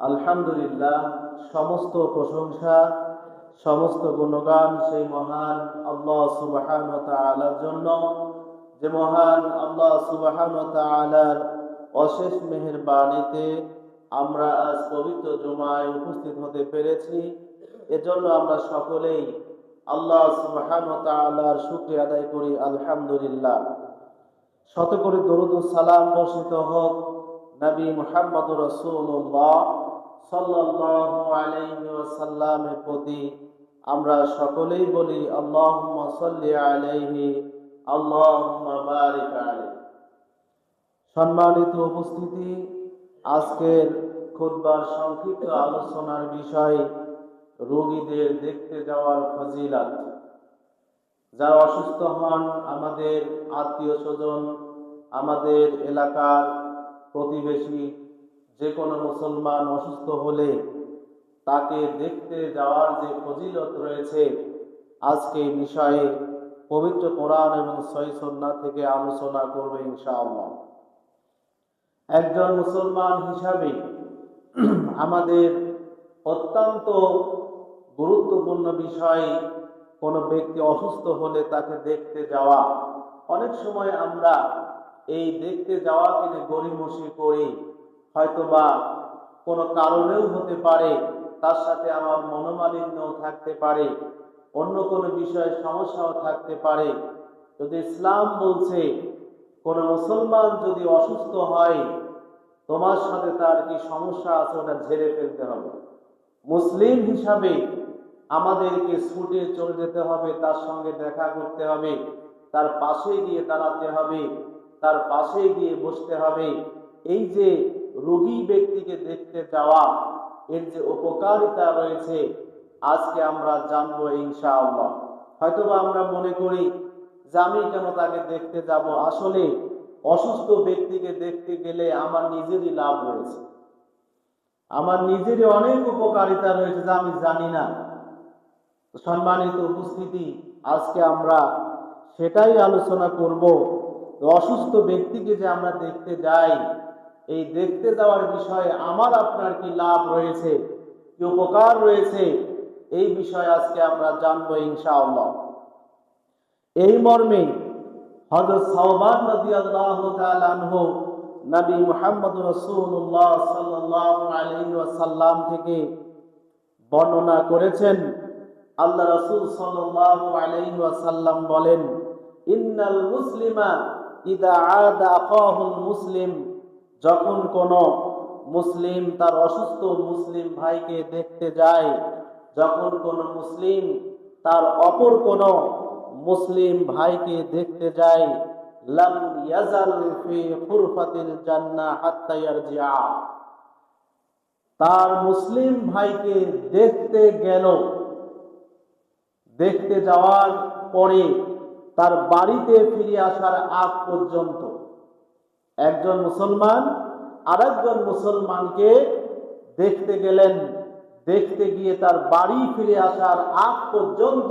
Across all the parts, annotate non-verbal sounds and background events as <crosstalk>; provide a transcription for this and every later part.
আলহামদুলিল্লাহ, সমস্ত প্রশংসা, সমস্ত গুণগান সেই মহান আল্লাহ সুবাহান তালার জন্য। যে মহান আল্লাহ সুবাহান তালার অশেষ মেহেরবাণীতে আমরা আজ পবিত্র জুমায় উপস্থিত হতে পেরেছি। এজন্য আমরা সকলেই আল্লাহ সুবাহান তালার শুক্রিয়া আদায় করি, আলহামদুলিল্লাহ। শত করে দরুদ সালাম বর্ষিত হোক নবী মুহাম্মদ রসুল্লাহ সাল্লাল্লাহু আলাইহি ওয়াসাল্লামের প্রতি আমরা সকলেই বলি, আল্লাহুম্মা সাল্লি আলাইহি, আল্লাহুম্মা বারিক সম্মানিত উপস্থিতি, আজকের খুতবার সংক্ষিপ্ত আলোচনার বিষয় রোগীদের দেখতে যাওয়ার ফজিলাত। যারা অসুস্থ হন, আমাদের আত্মীয় স্বজন, আমাদের এলাকার প্রতিবেশী যে কোনো মুসলমান অসুস্থ হলে তাকে দেখতে যাওয়ার যে ফজিলত রয়েছে, আজকে এই বিষয়ে পবিত্র কোরআন এবং সহিসন্না থেকে আলোচনা করবে ইনশাআল্লাহ। একজন মুসলমান হিসাবে <clears throat> আমাদের অত্যন্ত গুরুত্বপূর্ণ বিষয়, কোনো ব্যক্তি অসুস্থ হলে তাকে দেখতে যাওয়া। অনেক সময় আমরা এই দেখতে যাওয়াকে যে গড়িমসি করি হয়তোবা কোনো কারণেও হতে পারে, তার সাথে আমার মনোমালিন্যও থাকতে পারে, অন্য কোনো বিষয়ে সমস্যাও থাকতে পারে। যদি ইসলাম বলছে, কোনো মুসলমান যদি অসুস্থ হয়, তোমার সাথে তার কি সমস্যা আছে ওটা ঝেড়ে ফেলতে হবে। মুসলিম হিসাবে আমাদেরকে ছুটে চলে যেতে হবে, তার সঙ্গে দেখা করতে হবে, তার পাশে গিয়ে দাঁড়াতে হবে, তার পাশে গিয়ে বসতে হবে। এই যে রোগী ব্যক্তিকে দেখতে যাওয়া, এর যে উপকারিতা রয়েছে, আজকে আমরা জানব ইনশাআল্লাহ। হয়তোবা আমরা মনে করি যে আমি কেন তাকে দেখতে যাব? আসলে অসুস্থ ব্যক্তিকে দেখতে গেলে আমার নিজেরই লাভ রয়েছে। আমার নিজেরই অনেক উপকারিতা রয়েছে যা আমি জানি না। সম্মানিত উপস্থিতি, আজকে আমরা সেটাই আলোচনা করব অসুস্থ ব্যক্তিকে যে আমরা দেখতে যাই এই দেখতে যাওয়ার বিষয়ে আমার আপনার কি লাভ রয়েছে? কি উপকার রয়েছে? এই বিষয়ে আজকে আমরা জানব ইনশাআল্লাহ। এই মর্মে হযরত সাওবান রাদিয়াল্লাহু তাআলা আনহু নবী মুহাম্মদ রাসূলুল্লাহ সাল্লাল্লাহু আলাইহি থেকে বর্ণনা করেছেন। আল্লাহ রাসূল সাল্লাল্লাহু আলাইহি বলেন, ইন্নাল মুসলিমা ইদা আদা আখাহুল মুসলিম। যখন কোন মুসলিম তার অসুস্থ মুসলিম ভাইকে দেখতে যায়, যখন কোন মুসলিম তার অপর কোন মুসলিম ভাইকে দেখতে যায় তার মুসলিম ভাইকে দেখতে গেল। দেখতে যাওয়ার পরে তার বাড়িতে ফিরে আসার আগ পর্যন্ত একজন মুসলমান আরেকজন মুসলমানকে দেখতে গেলেন, দেখতে গিয়ে তার বাড়ি ফিরে আসার আগ পর্যন্ত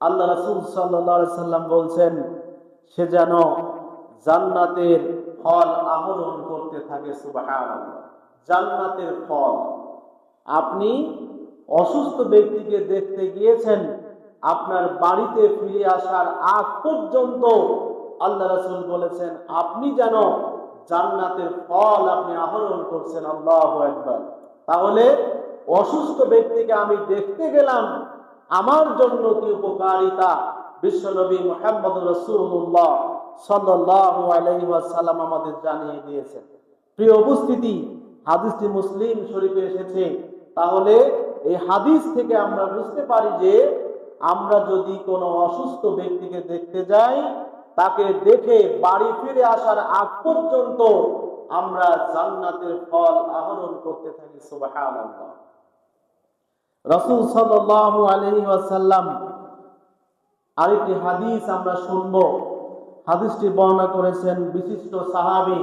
আল্লাহ রাসুল সাল্লাম বলছেন, সে যেন জান্নাতের ফল আহরণ করতে থাকে জান্নাতের ফল। আপনি অসুস্থ ব্যক্তিকে দেখতে গিয়েছেন, আপনার বাড়িতে ফিরে আসার আগ পর্যন্ত আল্লাহ রাসুল বলেছেন, আপনি যেন জান্নাতের ফল আপনি আহরণ করছেন, আল্লাহ একবার তাহলে অসুস্থ ব্যক্তিকে আমি দেখতে গেলাম, আমার জন্য কি উপকারিতা? বিশ্বনবী মোহাম্মদ রসুল্লাহ সাল্লাহ আলাইসাল্লাম আমাদের জানিয়ে দিয়েছেন। প্রিয় উপস্থিতি, হাদিসটি মুসলিম শরীফে এসেছে। তাহলে এই হাদিস থেকে আমরা বুঝতে পারি যে, আমরা যদি কোনো অসুস্থ ব্যক্তিকে দেখতে যাই তাকে দেখে বাড়ি ফিরে আসার আগ পর্যন্ত আমরা জান্নাতের ফল আহরণ করতে থাকি, সুবহানাল্লাহ। রাসূল সাল্লাল্লাহু আলাইহি ওয়াসাল্লাম আরেকটি হাদিস আমরা শুনব। হাদিসটি বর্ণনা করেছেন বিশিষ্ট সাহাবী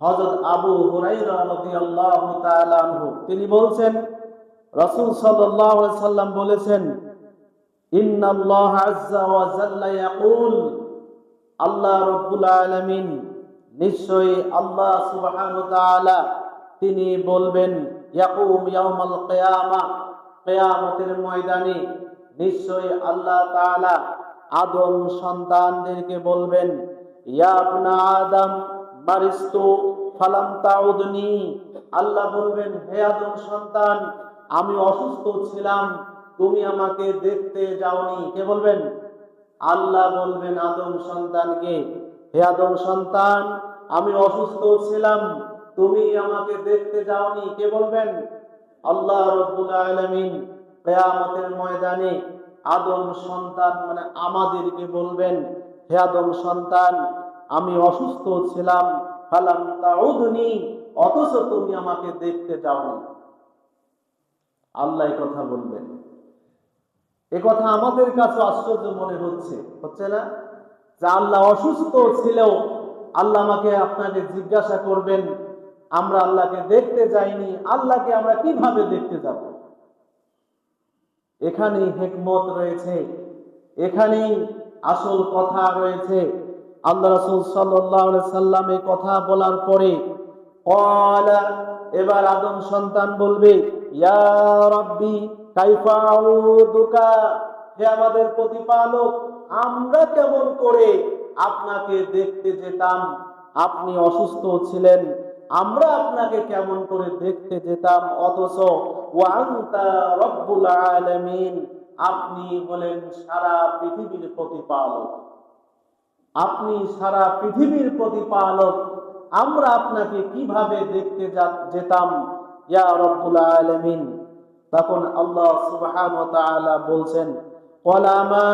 হযরত আবু হুরায়রা রাদিয়াল্লাহু তিনি বলছেন, রাসূল সাল্লাল্লাহু আলাইহি সাল্লাম বলেছেন, ইন্নাল্লাহ আযজা ওয়া জাল্লা ইয়াকুল। আল্লাহ রব্বুল নিশ্চয়ই আল্লাহ ওয়া তিনি বলবেন, ইয়াকুম ইয়াউমাল কিয়ামা কিয়ামতের ময়দানে নিশ্চয়ই আল্লাহ তাআলা আদম সন্তানদেরকে বলবেন, ইয়া ইবনা আদম, মারিস্তু, ফালাম তাউদনি আল্লাহ বলবেন, হে আদম সন্তান, আমি অসুস্থ ছিলাম, তুমি আমাকে দেখতে যাওনি কে বলবেন? আল্লাহ বলবেন, আদম সন্তানকে, হে আদম সন্তান, আমি অসুস্থ ছিলাম, তুমি আমাকে দেখতে যাওনি। কে বলবেন? আল্লাহ রব্বুল আলামিন কিয়ামতের ময়দানে আদম সন্তান মানে আমাদেরকে বলবেন, হে আদম সন্তান, আমি অসুস্থ ছিলাম, ফালাম তাউদনি, অথচ তুমি আমাকে দেখতে যাওনি। আল্লাহ কথা বলবেন। কথা আমাদের কাছে আশ্চর্য মনে হচ্ছে। হচ্ছে না? যে আল্লাহ অসুস্থ ছিলেও আল্লাহ আমাকে আপনাকে জিজ্ঞাসা করবেন, আমরা আল্লাহকে দেখতে যাইনি, আল্লাহকে আমরা কীভাবে দেখতে যাব? এখানেই হেকমত রয়েছে, এখানেই আসল কথা রয়েছে। আল্লাহ রাসূল সাল্লাম এই কথা বলার পরে এবার আদম সন্তান বলবে, ইয়া রাব্বি হে আমাদের প্রতিপালক, আমরা কেমন করে আপনাকে দেখতে যেতাম? আপনি অসুস্থ ছিলেন, আমরা আপনাকে কেমন করে দেখতে যেতাম? অথচ আপনি হলেন সারা পৃথিবীর প্রতিপালক। আপনি সারা পৃথিবীর প্রতিপালক। আমরা আপনাকে কীভাবে দেখতে যেতাম? ইয়া রব্বুল আলামিন তখন আল্লাহ সুবহানাহু ওয়া তাআলা বলছেন ক্বালা মা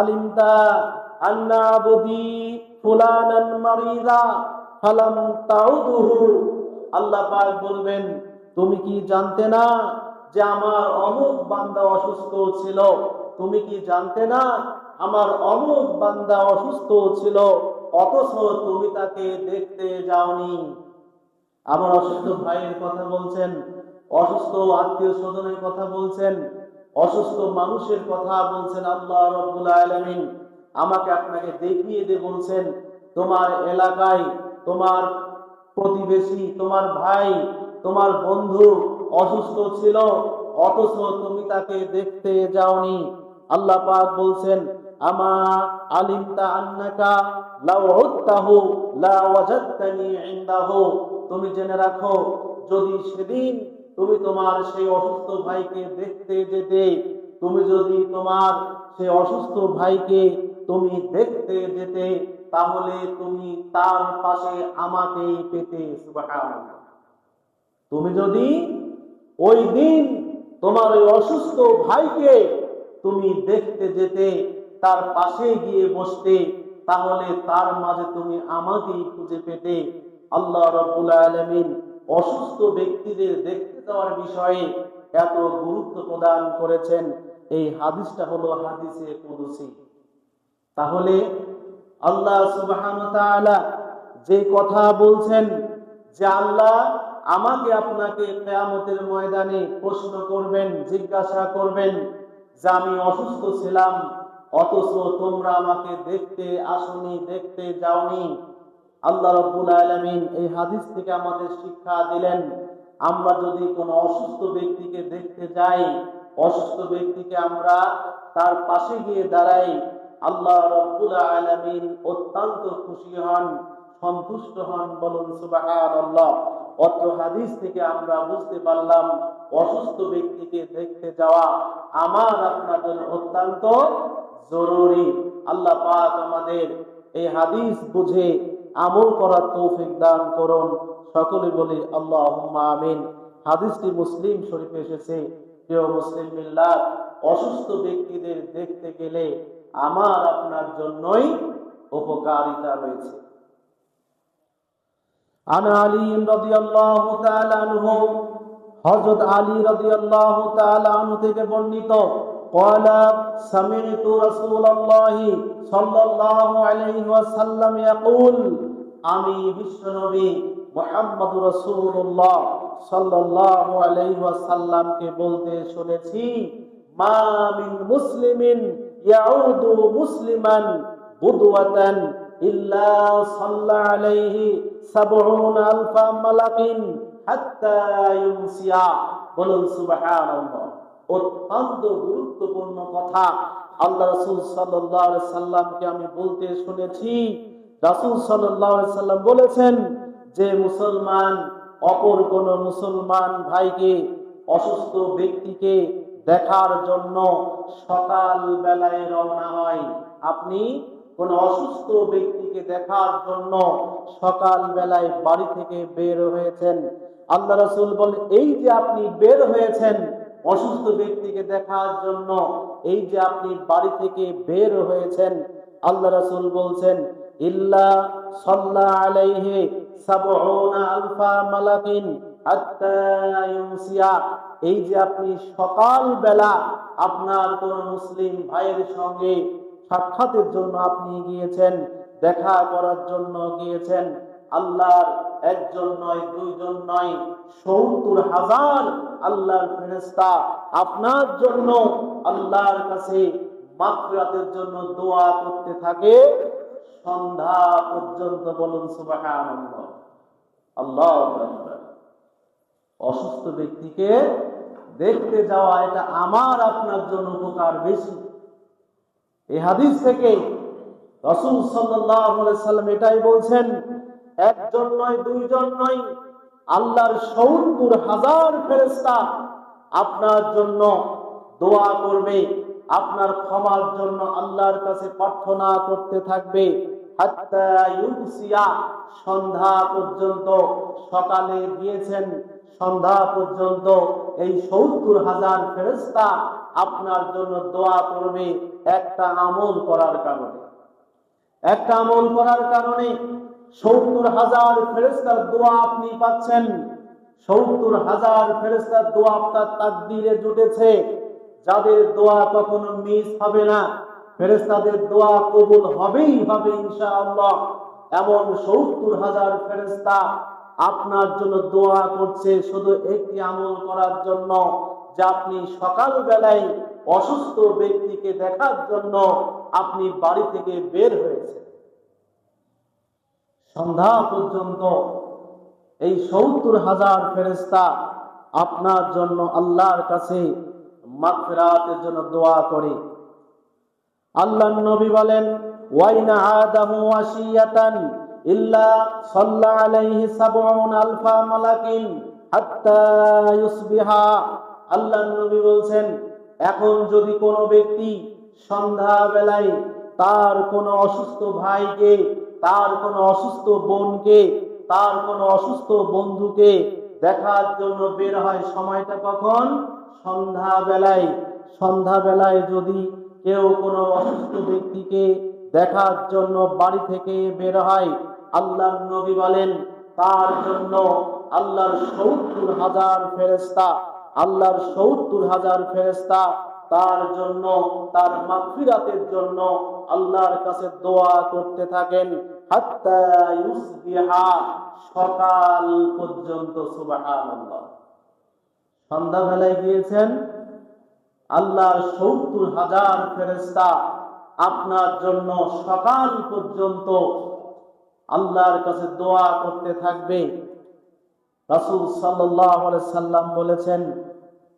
আলিমতা আন্না আবদি ফুলানান মারিদা ফালাম তাউদুহু। আল্লাহ পাক বলবেন, তুমি কি জানতে না যে আমার অমুক বান্দা অসুস্থ ছিল? তুমি কি জানতে না আমার অমুক বান্দা অসুস্থ ছিল? অথচ তুমি তাকে দেখতে যাওনি। আমার অসুস্থ ভাইয়ের কথা বলছেন অসুস্থ আত্মীয় স্বজনের কথা বলছেন, অসুস্থ মানুষের কথা বলছেন আল্লাহ রব্বুল আলামিন। আমাকে আপনাকে দেখিয়ে দে বলছেন, তোমার এলাকায় তোমার প্রতিবেশী, তোমার ভাই, তোমার বন্ধু অসুস্থ ছিল, অথচ তুমি তাকে দেখতে যাওনি। আল্লাহ পাক বলছেন, আমা আলিমতা আন্নাকা লাউ উত্তাহু লা ওয়াজাদতানি ইনদাহু। তুমি জেনে রাখো, যদি সেদিন তুমি তোমার সেই অসুস্থ ভাইকে দেখতে যেতে, তুমি যদি তোমার সেই অসুস্থ ভাইকে তুমি দেখতে যেতে, তাহলে তুমি তার পাশে আমাকেই পেতে তুমি যদি ওই দিন তোমার ওই অসুস্থ ভাইকে তুমি দেখতে যেতে, তার পাশে গিয়ে বসতে, তাহলে তার মাঝে তুমি আমাকেই খুঁজে পেতে। আল্লাহ রব্বুল আলামিন অসুস্থ ব্যক্তিদের দেখতে যাওয়ার বিষয়ে এত গুরুত্ব প্রদান করেছেন। এই হাদিসটা হলো হাদিসে কুদসি। তাহলে আল্লাহ সুবহান যে কথা বলছেন যে আল্লাহ আমাকে আপনাকে কেয়ামতের ময়দানে প্রশ্ন করবেন, জিজ্ঞাসা করবেন যে আমি অসুস্থ ছিলাম, অথচ তোমরা আমাকে দেখতে আসনি, দেখতে যাওনি। আল্লাহ রব্বুল আলামিন এই হাদিস থেকে আমাদের শিক্ষা দিলেন, আমরা যদি কোনো অসুস্থ ব্যক্তিকে দেখতে যাই, অসুস্থ ব্যক্তিকে আমরা তার পাশে গিয়ে দাঁড়াই, আল্লাহ রব্বুল আলামিন অত্যন্ত খুশি হন, সন্তুষ্ট হন, বলুন সুবহানাল্লাহ। অত্র হাদিস থেকে আমরা বুঝতে পারলাম, অসুস্থ ব্যক্তিকে দেখতে যাওয়া আমার আপনার জন্য অত্যন্ত জরুরি। আল্লাহ পাক আমাদের এই হাদিস বুঝে আমল করার তৌফিক দান করুন সকলে বলি আল্লাহ আমিন হাদিসটি মুসলিম শরীফে এসেছে প্রিয় মুসলিম মিল্লাত অসুস্থ ব্যক্তিদের দেখতে গেলে আমার আপনার জন্যই উপকারিতা রয়েছে عن علي رضي الله تعالى عنه হযরত আলী রাদিয়াল্লাহু তাআলা আনহু থেকে বর্ণিত قال سمعت رسول الله صلى الله عليه وسلم يقول আমি বিশ্বনবী মুহাম্মদ রাসূলুল্লাহ সাল্লাল্লাহু আলাইহি ওয়াসাল্লামকে বলতে শুনেছি মা মিন মুসলিমিন ইয়াউদু মুসলিমান বুদওয়াতান ইল্লা সাল্লা আলাইহি সাবউন আলফা মালাকিন হাত্তা ইউমসিয়া বলুন সুবহানাল্লাহ অত্যন্ত গুরুত্বপূর্ণ কথা। আল্লাহ রাসূল আলাইহি সাল্লামকে আমি বলতে শুনেছি, রাসূল সাল্লাম বলেছেন, যে মুসলমান, অপর কোন মুসলমান ভাইকে, অসুস্থ ব্যক্তিকে দেখার জন্য সকাল বেলায় রওনা হয়। আপনি কোন অসুস্থ ব্যক্তিকে দেখার জন্য সকাল বেলায় বাড়ি থেকে বের হয়েছেন। আল্লাহ রাসূল বলেন, এই যে আপনি বের হয়েছেন অসুস্থ ব্যক্তিকে দেখার জন্য এই যে আপনি বাড়ি থেকে বের হয়েছেন, আল্লাহ রাসুল বলছেন, ইল্লা সাল্লা আলাইহি সাবউনা আলফা মালাকিন এই যে আপনি সকাল বেলা আপনার কোন মুসলিম ভাইয়ের সঙ্গে সাক্ষাতের জন্য আপনি গিয়েছেন, দেখা করার জন্য গিয়েছেন, আল্লাহর একজন নয়, দুইজন নয়, সত্তর হাজার আল্লাহর ফেরেস্তা আপনার জন্য আল্লাহর কাছে মাকফিরাতের জন্য দোয়া করতে থাকে। সন্ধ্যা পর্যন্ত বলুন, সুবহানাল্লাহ। আল্লাহ অসুস্থ ব্যক্তিকে দেখতে যাওয়া, এটা আমার আপনার জন্য উপকার বেশি। এই হাদিস থেকে রসুল সাল্লাম এটাই বলছেন একজন নয়, দুইজন নয়। আল্লাহর সত্তর হাজার ফেরেস্তা আপনার জন্য দোয়া করবে। আপনার ক্ষমার জন্য আল্লাহর কাছে প্রার্থনা করতে থাকবে। সন্ধ্যা পর্যন্ত। সকালে গিয়েছেন, সন্ধ্যা পর্যন্ত। এই সত্তর হাজার ফেরেস্তা আপনার জন্য দোয়া করবে। একটা আমল করার কারণে। একটা আমল করার কারণে সত্তর হাজার ফেরেস্তার দোয়া আপনি পাচ্ছেন। সত্তর হাজার ফেরেস্তার দোয়া আপনার তাকদিরে জুটেছে। যাদের দোয়া কখনো মিস হবে না ফেরেস্তাদের দোয়া কবুল হবেই হবে ইনশাআল্লাহ। এমন সত্তর হাজার ফেরেস্তা আপনার জন্য দোয়া করছে শুধু একটি আমল করার জন্য, যে আপনি সকাল বেলায় অসুস্থ ব্যক্তিকে দেখার জন্য আপনি বাড়ি থেকে বের হয়েছে সন্ধ্যা পর্যন্ত এই সত্তর হাজার ফেরেস্তা আপনার জন্য আল্লাহর কাছে মাগফিরাতের জন্য দোয়া করে। আল্লাহ নবী বলেন, ওয়াইনা সাল্লা আলফা বলছেন, এখন যদি কোনো ব্যক্তি সন্ধ্যা বেলায় তার কোনো অসুস্থ ভাইকে তার কোনো অসুস্থ বোনকে, তার কোনো অসুস্থ বন্ধুকে দেখার জন্য বের হয় সময়টা কখন? সন্ধ্যা বেলায় সন্ধ্যা বেলায় যদি কেউ কোনো অসুস্থ ব্যক্তিকে দেখার জন্য বাড়ি থেকে বের হয়, আল্লাহর নবী বলেন, তার জন্য আল্লাহর সত্তর হাজার ফেরেস্তা আল্লাহর সত্তর হাজার ফেরেস্তা তার জন্য, তার মাগফিরাতের জন্য আল্লাহর কাছে দোয়া করতে থাকেন। হাত্তা ইউসবিহা, সকাল পর্যন্ত, সুবহানাল্লাহ। সন্ধ্যাবেলায় গিয়েছেন, আল্লাহর সত্তর হাজার ফেরেস্তা আপনার জন্য সকাল পর্যন্ত আল্লাহর কাছে দোয়া করতে থাকবে। রাসূল আলাইহি সাল্লাম বলেছেন,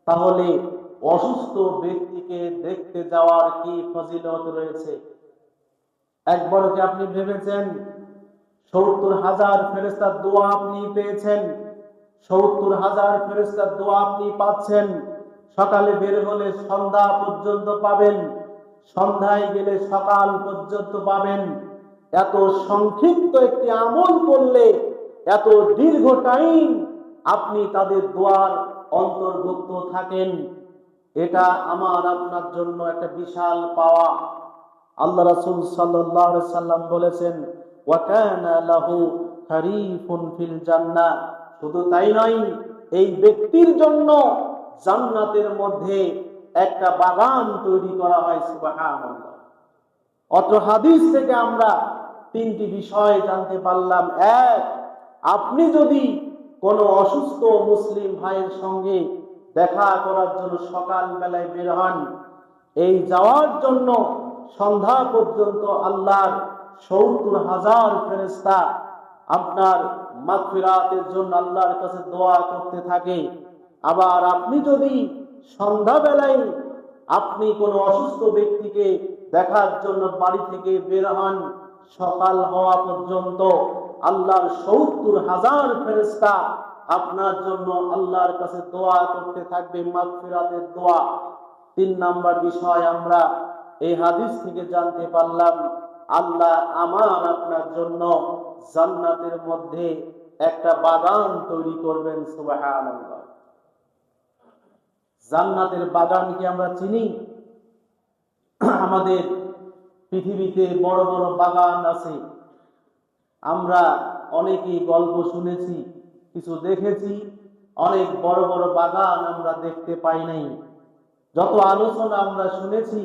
তাহলে অসুস্থ ব্যক্তিকে দেখতে যাওয়ার কি ফজিলত রয়েছে? একবার কি আপনি ভেবেছেন? সত্তর হাজার ফেরেস্তার দোয়া আপনি পেয়েছেন। সত্তর হাজার ফেরেস্তার দোয়া আপনি পাচ্ছেন। সকালে বের হলে সন্ধ্যা পর্যন্ত পাবেন। সন্ধ্যায় গেলে সকাল পর্যন্ত পাবেন। এত সংক্ষিপ্ত একটি আমল করলে, এত দীর্ঘ টাইম আপনি তাদের দোয়ার অন্তর্ভুক্ত থাকেন। এটা আমার আপনার জন্য একটা বিশাল পাওয়া। আল্লাহ রাসুল আলাইহি সাল্লাম বলেছেন ফিল জান্নাহ। শুধু তাই নয়, এই ব্যক্তির জন্য জান্নাতের মধ্যে একটা বাগান তৈরি করা হয় অত্র হাদিস থেকে আমরা তিনটি বিষয় জানতে পারলাম। এক, আপনি যদি কোনো অসুস্থ মুসলিম ভাইয়ের সঙ্গে দেখা করার জন্য সকাল বেলায় বের হন। এই যাওয়ার জন্য সন্ধ্যা পর্যন্ত আল্লাহর সত্তর হাজার ফেরেস্তা আপনার মাগফিরাতের জন্য আল্লাহর কাছে দোয়া করতে থাকে। আবার আপনি যদি সন্ধ্যাবেলায় আপনি কোনো অসুস্থ ব্যক্তিকে দেখার জন্য বাড়ি থেকে বের হন, সকাল হওয়া পর্যন্ত আল্লাহর সত্তর হাজার ফেরেস্তা আপনার জন্য আল্লাহর কাছে দোয়া করতে থাকবে, মাগফিরাতের দোয়া। তিন নাম্বার বিষয় আমরা এই হাদিস থেকে জানতে পারলাম, আল্লাহ আমার আপনার জন্য জান্নাতের মধ্যে একটা বাগান তৈরি করবেন, সুবহানাল্লাহ। জান্নাতের বাগান কি আমরা চিনি। আমাদের পৃথিবীতে বড় বড় বাগান আছে। আমরা অনেকেই গল্প শুনেছি কিছু দেখেছি, অনেক বড় বড় বাগান আমরা দেখতে পাই নাই। যত আলোচনা আমরা শুনেছি,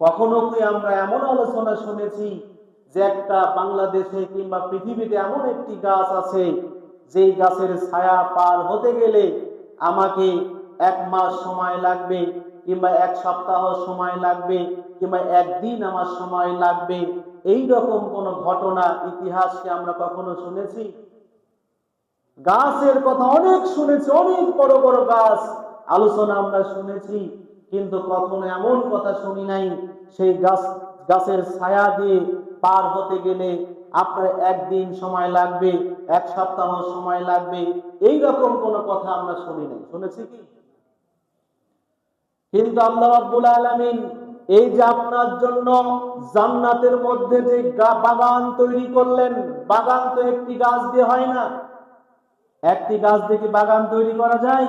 কখনো কি আমরা এমন আলোচনা শুনেছি যে একটা বাংলাদেশে কিংবা পৃথিবীতে এমন একটি গাছ আছে, যেই গাছের ছায়া পার হতে গেলে আমাকে এক মাস সময় লাগবে, কিংবা এক সপ্তাহ সময় লাগবে, কিংবা একদিন আমার সময় লাগবে। এই রকম কোন ঘটনা ইতিহাসকে আমরা কখনো শুনেছি? গাছের কথা অনেক শুনেছি, অনেক বড় বড় গাছ। আলোচনা আমরা শুনেছি, কিন্তু কখনো এমন কথা শুনি নাই। সেই গাছ, গাছের ছায়া দিয়ে পার হতে গেলে আপনার একদিন সময় লাগবে, এক সপ্তাহ সময় লাগবে। এই রকম কোনো কথা আমরা শুনি নাই। শুনেছি কি? কিন্তু আল্লাহ রাব্বুল আলামিন এই যে আপনার জন্য জান্নাতের মধ্যে যে বাগান তৈরি করলেন, বাগান তো একটি গাছ দিয়ে হয় না। একটি গাছ দিয়ে কি বাগান তৈরি করা যায়।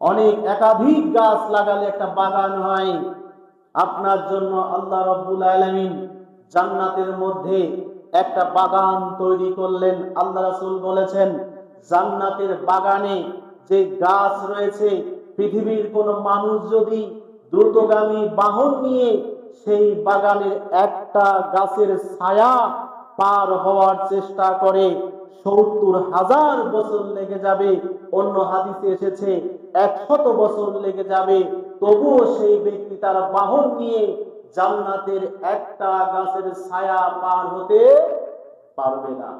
অনেক একাধিক গাছ লাগালে একটা বাগান হয়। আপনার জন্য আল্লাহ রব্বুল আলামিন জান্নাতের মধ্যে একটা বাগান তৈরি করলেন। আল্লাহ রাসূল বলেছেন, জান্নাতের বাগানে যে গাছ রয়েছে, পৃথিবীর কোনো মানুষ যদি দ্রুতগামী বাহন নিয়ে সেই বাগানের একটা গাছের ছায়া পার হওয়ার চেষ্টা করে সত্তর হাজার বছর লেগে যাবে। অন্য হাদিসে এসেছে, একশত বছর লেগে যাবে। তবুও সেই ব্যক্তি তার বাহন নিয়ে জান্নাতের একটা গাছের ছায়া পার হতে পারবে না।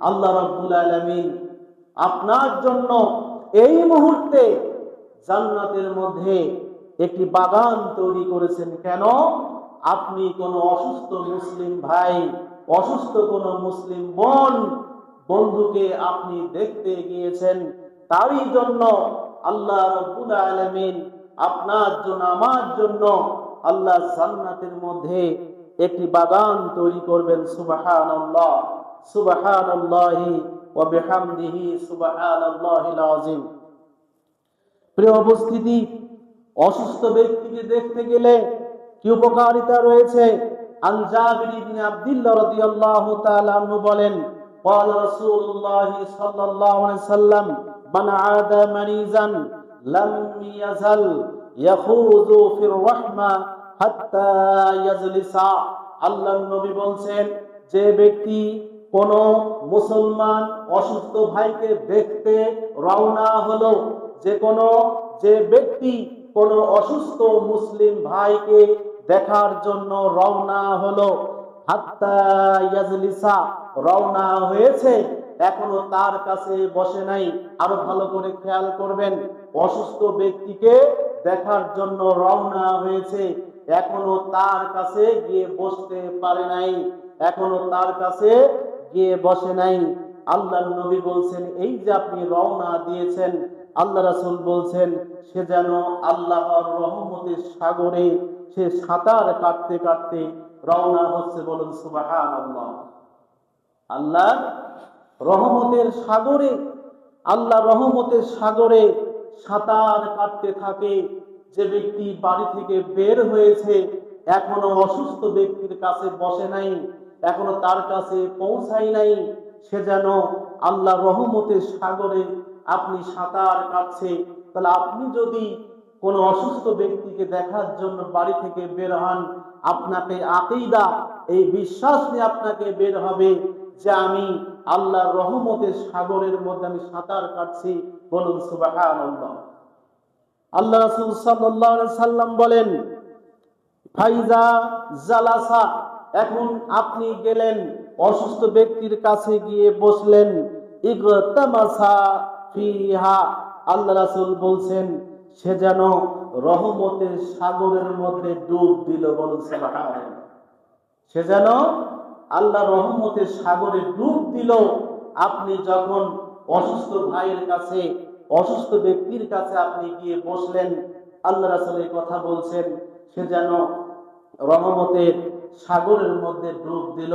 আল্লাহ রাব্বুল আলামিন আপনার জন্য এই মুহূর্তে জান্নাতের মধ্যে একটি বাগান তৈরি করেছেন। কেন? আপনি কোনো অসুস্থ মুসলিম ভাই অসুস্থ কোনো মুসলিম বোন বন্ধুকে আপনি দেখতে গিয়েছেন, তারই জন্য আল্লাহ রব্বুল আলামিন আপনার জন্য, আমার জন্য আল্লাহ জান্নাতের মধ্যে একটি বাগান তৈরি করবেন। সুবহানাল্লাহ, সুবহানাল্লাহি ওয়া বিহামদিহি, সুবহানাল্লাহিল আযীম। প্রিয় উপস্থিতি, অসুস্থ ব্যক্তিকে দেখতে গেলে কি উপকারিতা রয়েছে? আন জাবির ইবনে আব্দুল্লাহ রাদিয়াল্লাহু তাআলা আনহু বলেন قال رسول الله صلى الله عليه وسلم من عاد مريضا لم يزل يخوض في الرحمة حتى يجلس আল্লাহ নবী বলছেন যে ব্যক্তি কোন মুসলমান অসুস্থ ভাইকে দেখতে রওনা হলো যে কোনো যে ব্যক্তি কোন অসুস্থ মুসলিম ভাইকে দেখার জন্য রওনা হলো। হাত্তা রওনা হয়েছে, এখনও তার কাছে বসে নাই। আরও ভালো করে খেয়াল করবেন, অসুস্থ ব্যক্তিকে দেখার জন্য রওনা হয়েছে। এখনও তার কাছে গিয়ে বসতে পারে নাই। এখনও তার কাছে গিয়ে বসে নাই। আল্লাহ নবী বলছেন, এই যে আপনি রওনা দিয়েছেন, আল্লাহ রাসূল বলছেন, সে যেন আল্লাহর রহমতের সাগরে সে সাঁতার কাটতে কাটতে রওনা হচ্ছে বলুন সুবহানাল্লাহ। আল্লাহ রহমতের সাগরে আল্লাহ রহমতের সাগরে সাঁতার কাটতে থাকে। যে ব্যক্তি বাড়ি থেকে বের হয়েছে, এখনও অসুস্থ ব্যক্তির কাছে বসে নাই, এখনও তার কাছে পৌঁছাই নাই, সে যেন আল্লাহ রহমতের সাগরে আপনি সাঁতার কাটছে। তাহলে আপনি যদি কোনো অসুস্থ ব্যক্তিকে দেখার জন্য বাড়ি থেকে বের হন। আপনাকে আকিদা, এই বিশ্বাস নিয়ে আপনাকে বের হবে যে আমি আল্লাহর রহমতের সাগরের মধ্যে আমি সাঁতার কাটছি। বলুন সুবহানাল্লাহ। আল্লাহ রাসূল আলাইহি সাল্লাম বলেন, ফাইজা জালাসা এখন আপনি গেলেন, অসুস্থ ব্যক্তির কাছে গিয়ে বসলেন, ইগতামাসা ফিহা আল্লাহ রাসূল বলছেন সে যেন রহমতের সাগরের মধ্যে ডুব দিল বলছে সে যেন আল্লাহ রহমতের সাগরে ডুব দিল। আপনি যখন অসুস্থ ভাইয়ের কাছে, অসুস্থ ব্যক্তির কাছে আপনি গিয়ে বসলেন, আল্লাহ রাসূলের কথা বলছেন, সে যেন রহমতের সাগরের মধ্যে ডুব দিল।